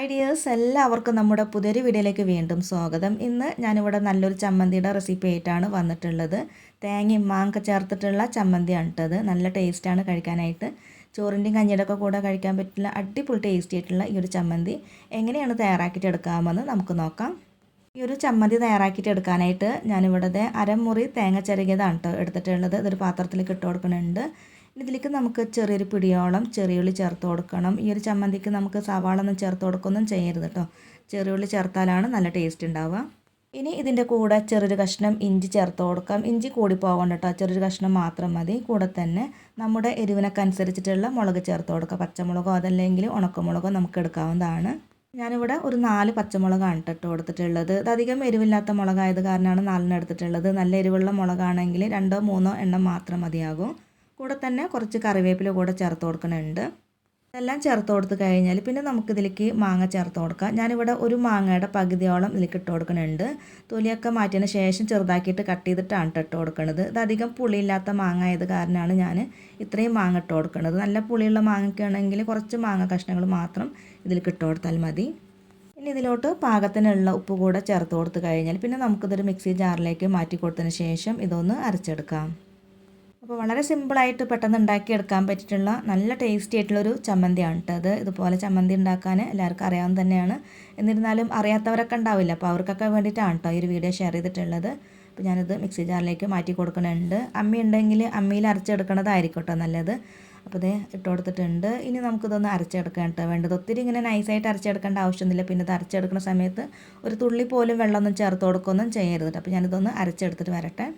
Hi dears എല്ലാവർക്കും നമ്മുടെ പുതിയൊരു വീഡിയോയിലേക്ക് വീണ്ടും സ്വാഗതം. ഇന്ന് ഞാനിവിടെ നല്ലൊരു ചമ്മന്തിയുടെ റെസിപ്പി ആയിട്ടാണ് വന്നിട്ടുള്ളത്. തേങ്ങയും മാങ്ക ചേർത്തിട്ടുള്ള ചമ്മന്തിയാണ് ഇട്ടത് നല്ല ടേസ്റ്റാണ് കഴിക്കാനായിട്ട്. ചോറിന്റെയും കഞ്ഞിയുടെ ഒക്കെ കൂടെ കഴിക്കാൻ പറ്റുന്ന അടിപൊളി ടേസ്റ്റി ആയിട്ടുള്ള ഈ ഒരു ചമ്മന്തി. എങ്ങനെയാണ് തയ്യാറാക്കിയിട്ട് എടുക്കാമെന്ന് നമുക്ക് നോക്കാം. ഈ ഒരു ചമ്മന്തി തയ്യാറാക്കിയിട്ട് എടുക്കാനായിട്ട് ഞാനിവിടെ അരമുറി തേങ്ങ ചെറുകിയതാണ് കേട്ടോ എടുത്തിട്ടുള്ളത്. ഇതൊരു പാത്രത്തിലേക്ക് ഇട്ട് കൊടുക്കുന്നുണ്ട്. ഇതിലേക്ക് നമുക്ക് ചെറിയൊരു പിടിയോളം ചെറിയുള്ളി ചേർത്ത് കൊടുക്കണം. ഈ ഒരു ചമ്മന്തിക്ക് നമുക്ക് സവാള ഒന്നും ചേർത്ത് കൊടുക്കൊന്നും ചെയ്യരുത് കേട്ടോ ചെറിയുള്ളി ചേർത്താലാണ് നല്ല ടേസ്റ്റ് ഉണ്ടാവുക ഇനി ഇതിന്റെ കൂടെ ചെറിയൊരു കഷ്ണം ഇഞ്ചി ചേർത്ത് കൊടുക്കാം. ഇഞ്ചി കൂടി പോകണ്ട കേട്ടോ ചെറിയൊരു കഷ്ണം മാത്രം മതി. കൂടെ തന്നെ നമ്മുടെ എരിവിനൊക്കെ അനുസരിച്ചിട്ടുള്ള മുളക് ചേർത്ത് കൊടുക്കുക പച്ചമുളകോ അതല്ലെങ്കിൽ ഉണക്കമുളകോ നമുക്ക് എടുക്കാവുന്നതാണ്. ഞാനിവിടെ ഒരു നാല് പച്ചമുളകാണ് ഇട്ട് കൊടുത്തിട്ടുള്ളത്. ഇത് അധികം എരിവില്ലാത്ത മുളകായത് കാരണമാണ് നാലിന് എടുത്തിട്ടുള്ളത്. നല്ല എരിവുള്ള മുളകാണെങ്കിൽ രണ്ടോ മൂന്നോ എണ്ണം മാത്രം മതിയാകും. കൂടെ തന്നെ കുറച്ച് കറിവേപ്പില കൂടെ ചേർത്ത് കൊടുക്കുന്നുണ്ട്. ഇതെല്ലാം ചേർത്ത് കൊടുത്ത് കഴിഞ്ഞാൽ പിന്നെ നമുക്കിതിലേക്ക് മാങ്ങ ചേർത്ത് കൊടുക്കാം. ഞാനിവിടെ ഒരു മാങ്ങയുടെ പകുതിയോളം ഇതിലേക്ക് ഇട്ട് കൊടുക്കുന്നുണ്ട്. തൊലിയൊക്കെ മാറ്റിയതിന് ശേഷം ചെറുതാക്കിയിട്ട് കട്ട് ചെയ്തിട്ടാണ് ഇട്ട് കൊടുക്കുന്നത്. ഇത് അധികം പുളിയില്ലാത്ത മാങ്ങ ആയത് കാരണമാണ് ഞാൻ ഇത്രയും മാങ്ങ ഇട്ട് കൊടുക്കുന്നത്. നല്ല പുളിയുള്ള മാങ്ങയ്ക്കാണെങ്കിൽ കുറച്ച് മാങ്ങ കഷ്ണങ്ങൾ മാത്രം ഇതിലേക്ക് ഇട്ട് കൊടുത്താൽ മതി. ഇനി ഇതിലോട്ട് പാകത്തിനുള്ള ഉപ്പ് കൂടെ ചേർത്ത് കൊടുത്ത് കഴിഞ്ഞാൽ പിന്നെ നമുക്കിതൊരു മിക്സി ജാറിലേക്ക് മാറ്റി കൊടുത്തതിന് ശേഷം ഇതൊന്ന് അരച്ചെടുക്കാം. അപ്പോൾ വളരെ സിമ്പിളായിട്ട് പെട്ടെന്ന് ഉണ്ടാക്കിയെടുക്കാൻ പറ്റിയിട്ടുള്ള നല്ല ടേസ്റ്റി ആയിട്ടുള്ളൊരു ചമ്മന്തിയാണ് കേട്ടോ അത്. ഇതുപോലെ ചമ്മന്തി ഉണ്ടാക്കാൻ എല്ലാവർക്കും അറിയാവുന്ന തന്നെയാണ്. എന്നിരുന്നാലും അറിയാത്തവരൊക്കെ ഉണ്ടാവില്ല. അപ്പോൾ അവർക്കൊക്കെ വേണ്ടിയിട്ടാണ് കേട്ടോ ഈ ഒരു വീഡിയോ ഷെയർ ചെയ്തിട്ടുള്ളത്. അപ്പോൾ ഞാനിത് മിക്സി ജാറിലേക്ക് മാറ്റി കൊടുക്കുന്നുണ്ട്. അമ്മി ഉണ്ടെങ്കിൽ അമ്മിയിൽ അരച്ചെടുക്കണതായിരിക്കും കേട്ടോ നല്ലത്. അപ്പോൾ ഇത് ഇട്ട് കൊടുത്തിട്ടുണ്ട്. ഇനി നമുക്കിതൊന്ന് അരച്ചെടുക്കാൻ കേട്ടോ. വേണ്ടത് ഒത്തിരി ഇങ്ങനെ നൈസായിട്ട് അരച്ചെടുക്കേണ്ട ആവശ്യമൊന്നുമില്ല. പിന്നെ ഇത് അരച്ചെടുക്കുന്ന സമയത്ത് ഒരു തുള്ളി പോലും വെള്ളമൊന്നും ചേർത്ത് കൊടുക്കുകയൊന്നും ചെയ്യരുത് അപ്പോൾ ഞാനിതൊന്ന് അരച്ചെടുത്തിട്ട് വരട്ടെ.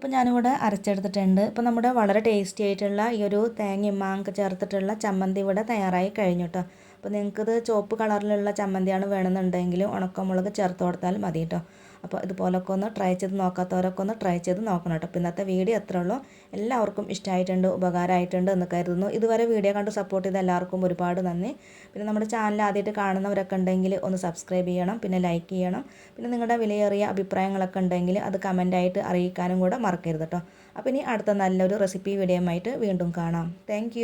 ഇപ്പോൾ ഞാനിവിടെ അരച്ചെടുത്തിട്ടുണ്ട്. ഇപ്പോൾ നമ്മുടെ വളരെ ടേസ്റ്റി ആയിട്ടുള്ള ഈ ഒരു തേങ്ങയും മാങ്ങ ചേർത്തിട്ടുള്ള ചമ്മന്തി ഇവിടെ തയ്യാറായി കഴിഞ്ഞു കേട്ടോ അപ്പോൾ നിങ്ങൾക്കിത് ചുവപ്പ് കളറിലുള്ള ചമ്മന്തിയാണ് വേണമെന്നുണ്ടെങ്കിൽ ഉണക്കമുളക് ചേർത്ത് കൊടുത്താൽ മതി കേട്ടോ അപ്പോൾ ഇതുപോലൊക്കെ ഒന്ന് ട്രൈ ചെയ്ത് നോക്കാത്തവരൊക്കെ ഒന്ന് ട്രൈ ചെയ്ത് നോക്കണം കേട്ടോ അപ്പോൾ ഇന്നത്തെ വീഡിയോ എത്ര ഉള്ളൂ. എല്ലാവർക്കും ഇഷ്ടമായിട്ടുണ്ട് ഉപകാരമായിട്ടുണ്ട് എന്ന് കരുതുന്നു. ഇതുവരെ വീഡിയോ കണ്ട് സപ്പോർട്ട് ചെയ്ത എല്ലാവർക്കും ഒരുപാട് നന്ദി. പിന്നെ നമ്മുടെ ചാനൽ ആദ്യമായിട്ട് കാണുന്നവരൊക്കെ ഉണ്ടെങ്കിൽ ഒന്ന് സബ്സ്ക്രൈബ് ചെയ്യണം പിന്നെ ലൈക്ക് ചെയ്യണം. പിന്നെ നിങ്ങളുടെ വിലയേറിയ അഭിപ്രായങ്ങളൊക്കെ ഉണ്ടെങ്കിൽ അത് കമന്റായിട്ട് അറിയിക്കാനും കൂടെ മറക്കരുത് കേട്ടോ അപ്പോൾ ഇനി അടുത്ത നല്ലൊരു റെസിപ്പി വീഡിയോ ആയിട്ട് വീണ്ടും കാണാം. താങ്ക്